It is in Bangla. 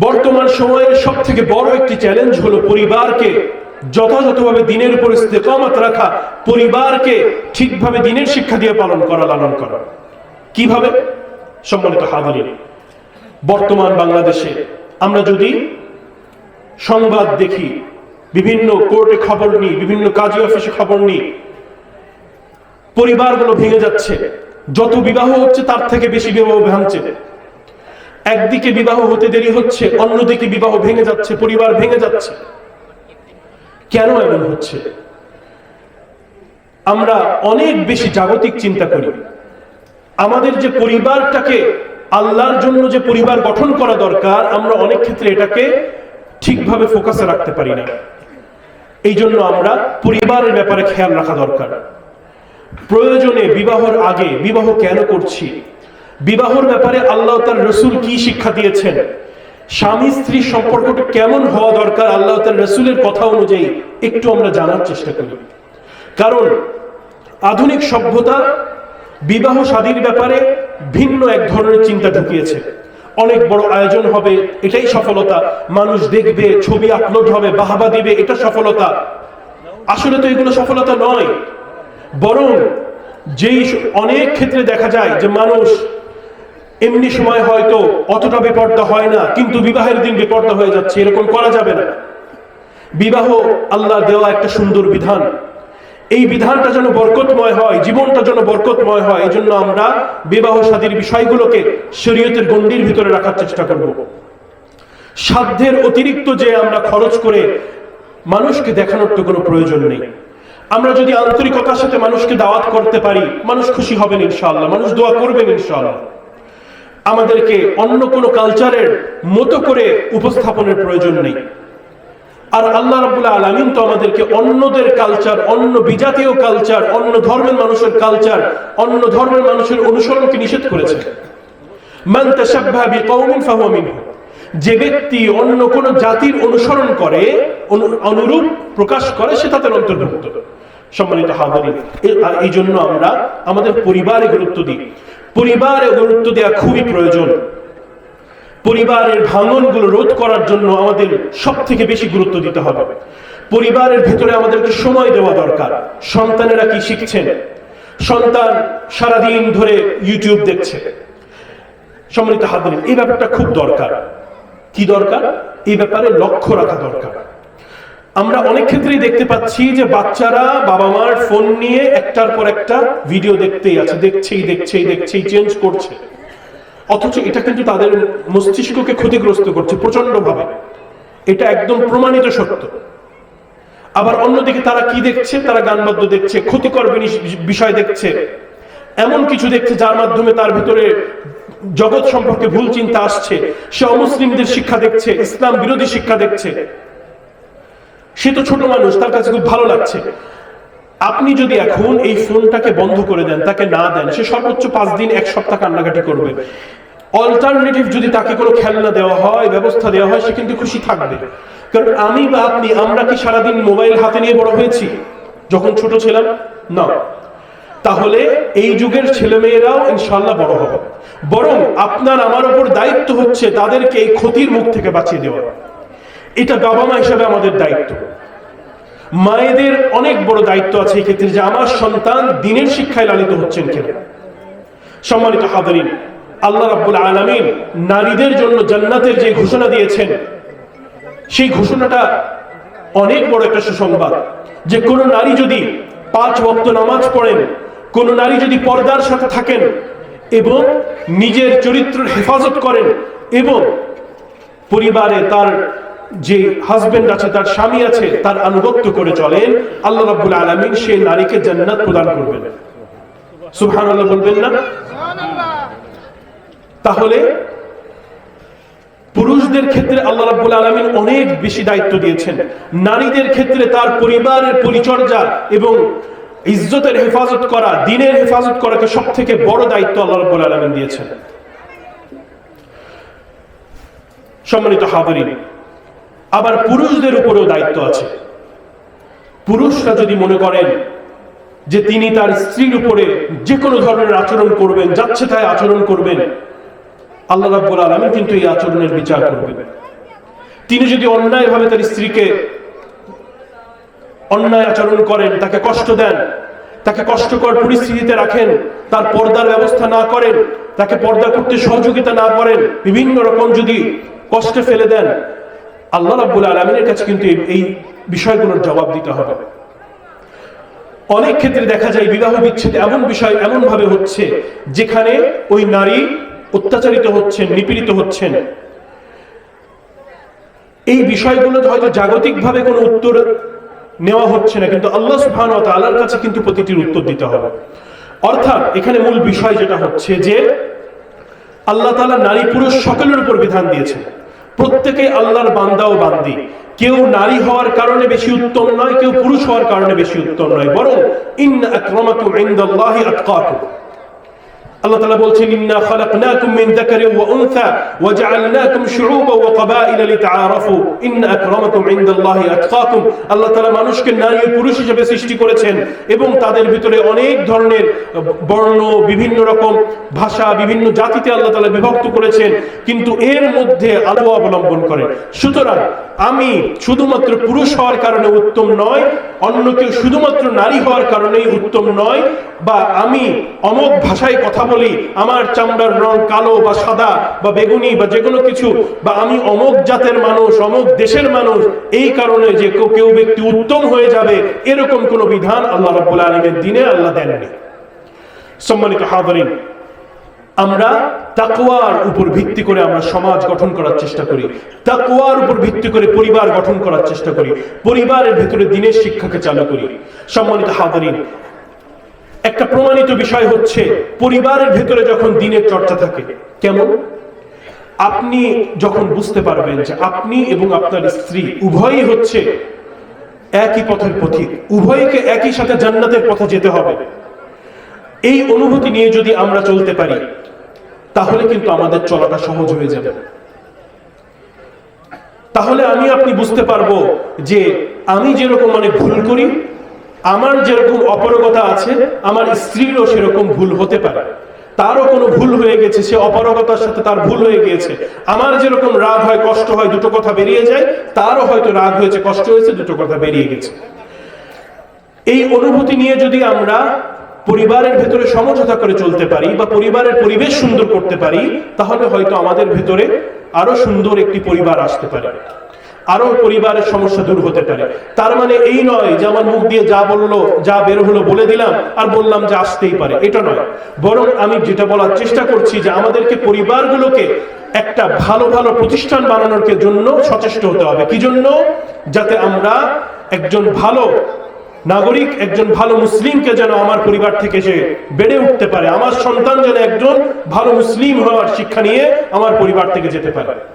বর্তমান সময়ের সব থেকে বড় একটি চ্যালেঞ্জ হলো পরিবারকে যথাযথভাবে দিনের উপর ইস্তেকামত রাখা, পরিবারকে ঠিকভাবে দিনের শিক্ষা দিয়ে পালন করা, লালন করা। কীভাবে? সম্মানিত হাজারিন, বর্তমান বাংলাদেশে আমরা যদি সংবাদ দেখি, বিভিন্ন কোর্টে খবর নিই, বিভিন্ন কাজী অফিসে খবর নিই, পরিবারগুলো ভেঙে যাচ্ছে, যত বিবাহ হচ্ছে তার থেকে বেশি বিবাহ ভাঙছে। একদিকে বিবাহ হতে দেরি হচ্ছে, অন্যদিকে বিবাহ ভেঙে যাচ্ছে, পরিবার ভেঙে যাচ্ছে। কেন এমন হচ্ছে? আমরা অনেক বেশি জাগতিক চিন্তা করি। আমাদের যে পরিবারটাকে আল্লাহর জন্য যে পরিবার গঠন করা দরকার, আমরা অনেক ক্ষেত্রে এটাকে ঠিকভাবে ফোকাসে রাখতে পারি না। এই জন্য আমরা পরিবারের ব্যাপারে খেয়াল রাখা দরকার। প্রয়োজনে বিবাহর আগে বিবাহ কেন করছি? বিবাহর ব্যাপারে আল্লাহ তার রসুল কি শিক্ষা দিয়েছেন? স্বামী স্ত্রী সম্পর্কটা কেমন হওয়া দরকার আল্লাহ তার রসুলের কথা অনুযায়ী একটু আমরা জানার চেষ্টা করি। কারণ আধুনিক সভ্যতা বিবাহ স্বাধীর ব্যাপারে ভিন্ন এক ধরনের চিন্তা ঢুকিয়েছে। অনেক বড় আয়োজন হবে, এটাই সফলতা। মানুষ দেখবে, ছবি আপলোড হবে, বাহাবা দিবে, এটা সফলতা। আসলে তো এগুলো সফলতা নয়। বরং যেই অনেক ক্ষেত্রে দেখা যায় যে মানুষ এমনি সময় হয়তো অতটা বিপর্দা হয় না, কিন্তু বিবাহের দিন বিপর্দা হয়ে যাচ্ছে, এরকম করা যাবে না। বিবাহ আল্লাহ দেওয়া একটা সুন্দর বিধান। এই বিধানটা যেন বরকতময় হয়, জীবনটা যেন বরকতময় হয়, এই জন্য আমরা বিবাহ সাদীর বিষয়গুলোকে শরীয়তের গণ্ডির ভিতরে রাখার চেষ্টা করব। সাধ্যের অতিরিক্ত যে আমরা খরচ করে মানুষকে দেখানোর তো কোনো প্রয়োজন নেই। আমরা যদি আন্তরিকতার সাথে মানুষকে দাওয়াত করতে পারি, মানুষ খুশি হবেন ইনশাআল্লাহ, মানুষ দোয়া করবেন ইনশাআল্লাহ। আমাদেরকে অন্য কোনো কালচারের মতো করে উপস্থাপনের প্রয়োজন নেই। আর আল্লাহ রাবুল্লাহ আলমিন তো আমাদেরকে অন্যদের কালচার, অন্য বিজাতীয় কালচার, অন্য ধর্মের মানুষের কালচার, অন্য ধর্মের মানুষের অনুসরণকে নিষেধ করেছে। যে ব্যক্তি অন্য কোন জাতির অনুসরণ করে অনুরূপ প্রকাশ করে, সে তাদের অন্তর্ভুক্ত। সম্মানিত আর এই জন্য আমরা আমাদের পরিবারে গুরুত্ব দিই। পরিবারে গুরুত্ব দেওয়া খুবই প্রয়োজন। পরিবারের ভাঙনগুলো রোধ করার জন্য আমাদের সব থেকে বেশি গুরুত্ব দিতে হবে। পরিবারের ভেতরে আমাদেরকে সময় দেওয়া দরকার। সন্তানেরা কি শিখছেন? সন্তান সারাদিন ধরে ইউটিউব দেখছে। সম্মানিত হাদিন এই ব্যাপারটা খুব দরকার। কি দরকার? এই ব্যাপারে লক্ষ্য রাখা দরকার। আমরা অনেক ক্ষেত্রেই দেখতে পাচ্ছি যে বাচ্চারা বাবা মার ফোন নিয়ে একটার পর একটা ভিডিও দেখতেই আছে, দেখছেই দেখছেই দেখছেই চেঞ্জ করছে। অথচ এটা কিন্তু তাদের মস্তিষ্ককে ক্ষতিগ্রস্ত করছে প্রচণ্ড ভাবে এটা একদম প্রমাণিত সত্য। আবার অন্যদিকে তারা কি দেখছে? তারা গানবাদ্য দেখছে, ক্ষতিকর বিষয় দেখছে। এমন কিছু দেখছে যার মাধ্যমে তার ভিতরে জগৎ সম্পর্কে ভুল চিন্তা আসছে। সে অমুসলিমদের শিক্ষা দেখছে, ইসলাম বিরোধী শিক্ষা দেখছে। সে তো ছোট মানুষ, তার কাছে খুব ভালো লাগছে। আপনি যদি এখন এই ফোনটাকে বন্ধ করে দেন, তাকে না দেন, সে সর্বোচ্চ পাঁচ দিন, এক সপ্তাহ কান্নাকাটি করবে। অল্টারনেটিভ যদি তাকে কোনো খেলনা দেওয়া হয়, ব্যবস্থা দেওয়া হয়, সে কিন্তু খুশি থাকবে। কারণ আমি বা আপনি, আমরা কি সারাদিন মোবাইল হাতে নিয়ে বড় হয়েছি? যখন ছোট ছিলাম? না। তাহলে এই যুগের ছেলেমেয়েরাও ইনশাল্লাহ বড় হবে। বরং আপনার, আমার ওপর দায়িত্ব হচ্ছে তাদেরকে এই ক্ষতির মুখ থেকে বাঁচিয়ে দেওয়া। এটা বাবা মা হিসাবে আমাদের দায়িত্ব। মায়েদের অনেক বড় দায়িত্ব আছে এই ক্ষেত্রে যে আমার সন্তান দিনের শিক্ষায় লালিত হচ্ছেন কেন। সম্মানিত হাদরিন আল্লাহ রাব্বুল আলামিন নারীদের জন্য জান্নাতের যে ঘোষণা দিয়েছেন, সেই ঘোষণাটা অনেক বড় একটা সুসংবাদ যে কোন নারী যদি পাঁচ ওয়াক্ত নামাজ পড়েন, কোন নারী যদি পর্দার সাথে থাকেন এবং নিজের চরিত্রের হেফাজত করেন এবং পরিবারে তার যে হাজবেন্ড আছে, তার স্বামী আছে, তার আনুগত্য করে চলেন, আল্লাহ রাব্বুল আলামিন সেই নারীকে জান্নাত প্রদান করবেন। সুবহানাল্লাহ বলবেন না? তাহলে পুরুষদের ক্ষেত্রে আল্লাহ রাব্বুল আলামিন অনেক বেশি দায়িত্ব দিয়েছেন। নারীদের ক্ষেত্রে তার পরিবারের পরিচর্যা এবং ইজ্জতের হেফাজত করা, দিনের হেফাজত করাকে সব থেকে বড় দায়িত্ব আল্লাহ রাব্বুল আলামিন দিয়েছেন। সম্মানিত হাবরিন আবার পুরুষদের উপরেও দায়িত্ব আছে। পুরুষরা যদি মনে করেন যে তিনি তার স্ত্রীর উপরে যে কোনো ধরনের আচরণ করবেন, যাচ্ছে তাই আচরণ করবেন, আল্লাহ রাব্বুল আলামিন কিন্তু এই আচরণের বিচার করবেন। তিনি যদি অন্যায়ভাবে তার স্ত্রীকে অন্যায় আচরণ করেন, তাকে কষ্ট দেন, তাকে কষ্টকর পরিস্থিতিতে রাখেন, তার পর্দার ব্যবস্থা না করেন, তাকে পর্দা করতে সহযোগিতা না করেন, বিভিন্ন রকম যদি কষ্টে ফেলে দেন আল্লাহ রাব্বুল আলমিনের কাছে কিন্তু এই- বিষয়গুলোর জবাব দিতে হবে। অনেক ক্ষেত্রে দেখা যায় বিবাহ বিচ্ছেদ এমন বিষয় এমন ভাবে হচ্ছে, যেখানে ওই নারী অত্যাচারিত হচ্ছেন, নিপীড়িত হচ্ছেন। এই বিষয়গুলো হয়তো জাগতিকভাবে কোনো উত্তর নেওয়া হচ্ছে না, কিন্তু আল্লাহ সুবহানাহু ওয়া তাআলার কাছে কিন্তু প্রতিটির উত্তর দিতে হবে। অর্থাৎ এখানে মূল বিষয় যেটা হচ্ছে যে, আল্লাহ তাআলা নারী পুরুষ সকলের উপর বিধান দিয়েছেন। প্রত্যেকে আল্লাহর বান্দা ও বান্দি। কেউ নারী হওয়ার কারণে বেশি উত্তম নয়, কেউ পুরুষ হওয়ার কারণে বেশি উত্তম নয়। বরং ইন আকরামাকুম আল্লাহ তাআলা বলছেন, ইন্না খালাকনাকুম মিন যাকারিন ওয়া উনসা ওয়া জাআলনাকুম শুউবান ওয়া লিতাআরাফু। আকরামাকুম ইনদাল্লাহি আতকাকুম। আল্লাহ তাআলা মানুষকে নারী ও পুরুষ হিসেবে সৃষ্টি করেছেন এবং তাদের ভিতরে অনেক ধরনের বর্ণ, বিভিন্ন রকম ভাষা, বিভিন্ন জাতিতে আল্লাহ তাআলা বিভক্ত করেছেন, কিন্তু এর মধ্যে আলো অবলম্বন করেন সুতরাং আমি শুধুমাত্র পুরুষ হওয়ার কারণে উত্তম নয়, অন্য কেউ শুধুমাত্র নারী হওয়ার কারণেই উত্তম নয়, বা আমি অমক ভাষায় কথা বলি আমার চামড়ার রং কালো বা সাদা বা বেগুনি বা যে কোনো কিছু, বা আমি অমক জাতের মানুষ, অমক দেশের মানুষ, এই কারণে যে কেউ ব্যক্তি উত্তম হয়ে যাবে, এরকম কোনো বিধান আল্লাহ রাব্বুল আলামিনের দিনে আল্লাহ দেননি। সম্মানিত হাজারিন, আমরা তাকওয়ার উপর ভিত্তি করে আমরা সমাজ গঠন করার চেষ্টা করি। তাকওয়ার উপর ভিত্তি করে পরিবার গঠন করার চেষ্টা করি। পরিবারের ভিতরে দিনের শিক্ষাকে চালু করি। সম্মানিত হাজারিন একটা প্রমাণিত বিষয় হচ্ছে, পরিবারের ভেতরে যখন দিনের চর্চা থাকে, কেমন? আপনি যখন বুঝতে পারবেন যে আপনি এবং আপনার স্ত্রী উভয়ই হচ্ছে একই পথের পথিক, উভয়কে একই সাথে জান্নাতের পথে যেতে হবে। এই অনুভূতি নিয়ে যদি আমরা চলতে পারি, তাহলে কিন্তু আমাদের চলাটা সহজ হয়ে যাবে। তাহলে আমি, আপনি বুঝতে পারব যে আমি যেরকম অনেক ভুল করি আমার যেরকম অপারগতা আছে, আমার স্ত্রীরও সেরকম ভুল হতে পারে। তারও কোনো ভুল হয়ে গেছে, সে অপারগতার সাথে তার ভুল হয়ে গিয়েছে। আমার যেরকম রাগ হয়, কষ্ট হয়, দুটো কথা বেরিয়ে যায়, তারও হয়তো রাগ হয়েছে, কষ্ট হয়েছে, দুটো কথা বেরিয়ে গেছে। এই অনুভূতি নিয়ে যদি আমরা পরিবারের ভেতরে সমঝোতা করে চলতে পারি বা পরিবারের পরিবেশ সুন্দর করতে পারি, তাহলে হয়তো আমাদের ভেতরে আরও সুন্দর একটি পরিবার আসতে পারে। আরও পরিবারের সমস্যা দূর হতে পারে। তার মানে এই নয় যে আমার মুখ দিয়ে যা বলল, যা বের হলো বলে দিলাম আর বললাম যে আসতেই পারে। এটা নয়। বরং আমি যেটা বলার চেষ্টা করছি যে আমাদেরকে পরিবারগুলোকে একটা ভালো ভালো প্রতিষ্ঠান বানানোর জন্য সচেষ্ট হতে হবে। কি জন্য? যাতে আমরা একজন ভালো নাগরিক, একজন ভালো মুসলিমকে যেন আমার পরিবার থেকে সে বেড়ে উঠতে পারে। আমার সন্তান যেন একজন ভালো মুসলিম হওয়ার শিক্ষা নিয়ে আমার পরিবার থেকে যেতে পারে।